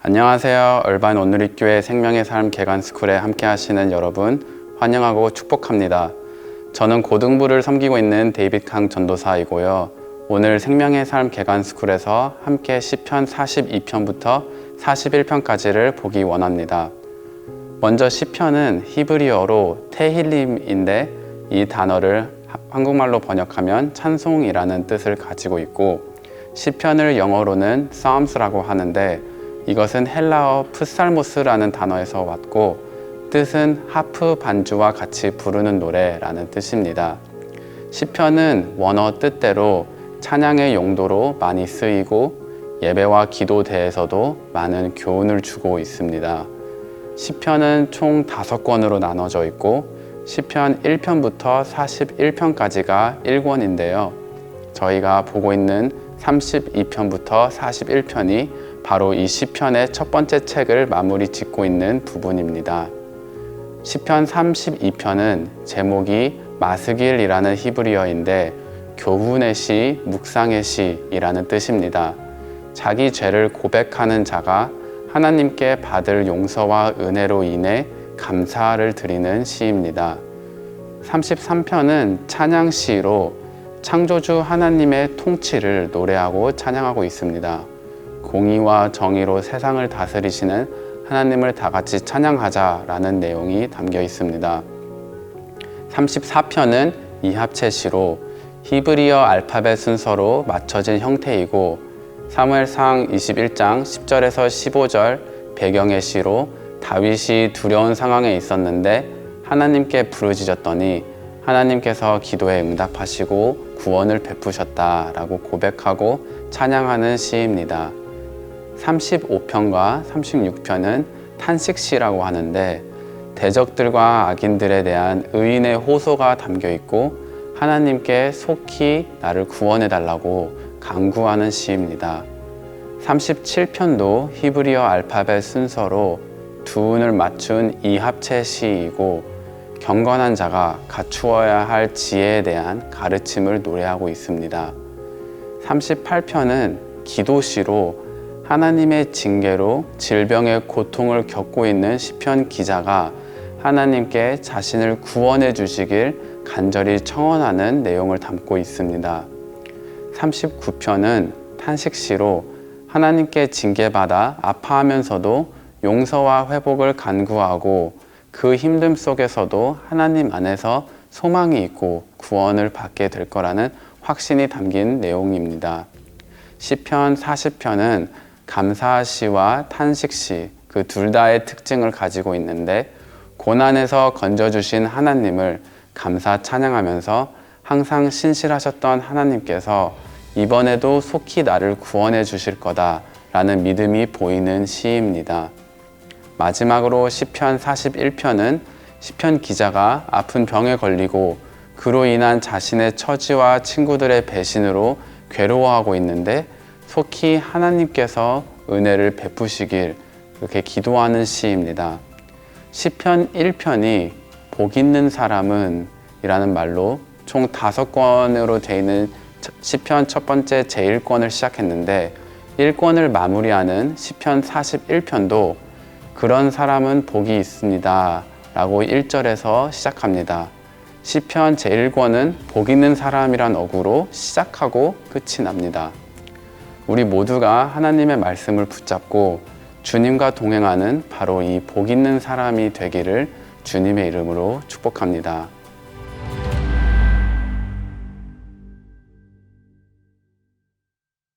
안녕하세요. 얼반 오누리교회 생명의 삶 개관스쿨에 함께 하시는 여러분 환영하고 축복합니다. 저는 고등부를 섬기고 있는 데이빗 강 전도사이고요. 오늘 생명의 삶 개관스쿨에서 함께 시편 42편부터 41편까지를 보기 원합니다. 먼저 시편은 히브리어로 테힐림인데 이 단어를 한국말로 번역하면 찬송이라는 뜻을 가지고 있고 시편을 영어로는 Psalms라고 하는데 이것은 헬라어 푸살모스라는 단어에서 왔고 뜻은 하프 반주와 같이 부르는 노래라는 뜻입니다. 시편은 원어 뜻대로 찬양의 용도로 많이 쓰이고 예배와 기도대에서도 많은 교훈을 주고 있습니다. 시편은 총 다섯 권으로 나눠져 있고 시편 1편부터 41편까지가 1권인데요. 저희가 보고 있는 32편부터 41편이 바로 이 시편의 첫 번째 책을 마무리 짓고 있는 부분입니다. 시편 32편은 제목이 마스길이라는 히브리어인데 교훈의 시, 묵상의 시이라는 뜻입니다. 자기 죄를 고백하는 자가 하나님께 받을 용서와 은혜로 인해 감사를 드리는 시입니다. 33편은 찬양 시로 창조주 하나님의 통치를 노래하고 찬양하고 있습니다. 공의와 정의로 세상을 다스리시는 하나님을 다 같이 찬양하자라는 내용이 담겨 있습니다. 34편은 이합체 시로 히브리어 알파벳 순서로 맞춰진 형태이고 사무엘상 21장 10절에서 15절 배경의 시로 다윗이 두려운 상황에 있었는데 하나님께 부르짖었더니 하나님께서 기도에 응답하시고 구원을 베푸셨다라고 고백하고 찬양하는 시입니다. 35편과 36편은 탄식시라고 하는데 대적들과 악인들에 대한 의인의 호소가 담겨 있고 하나님께 속히 나를 구원해 달라고 강구하는 시입니다. 37편도 히브리어 알파벳 순서로 두 운을 맞춘 이 합체 시이고 경건한 자가 갖추어야 할 지혜에 대한 가르침을 노래하고 있습니다. 38편은 기도시로 하나님의 징계로 질병의 고통을 겪고 있는 시편 기자가 하나님께 자신을 구원해 주시길 간절히 청원하는 내용을 담고 있습니다. 39편은 탄식시로 하나님께 징계받아 아파하면서도 용서와 회복을 간구하고 그 힘듦 속에서도 하나님 안에서 소망이 있고 구원을 받게 될 거라는 확신이 담긴 내용입니다. 시편 40편은 감사시와 탄식시 그 둘 다의 특징을 가지고 있는데 고난에서 건져주신 하나님을 감사 찬양하면서 항상 신실하셨던 하나님께서 이번에도 속히 나를 구원해 주실 거다라는 믿음이 보이는 시입니다. 마지막으로 시편 41편은 시편 기자가 아픈 병에 걸리고 그로 인한 자신의 처지와 친구들의 배신으로 괴로워하고 있는데 속히 하나님께서 은혜를 베푸시길 그렇게 기도하는 시입니다. 시편 1편이 복 있는 사람은 이라는 말로 총 다섯 권으로 되어 있는 시편 첫 번째 제1권을 시작했는데 1권을 마무리하는 시편 41편도 그런 사람은 복이 있습니다. 라고 1절에서 시작합니다. 시편 제1권은 복 있는 사람이란 어구로 시작하고 끝이 납니다. 우리 모두가 하나님의 말씀을 붙잡고 주님과 동행하는 바로 이 복 있는 사람이 되기를 주님의 이름으로 축복합니다.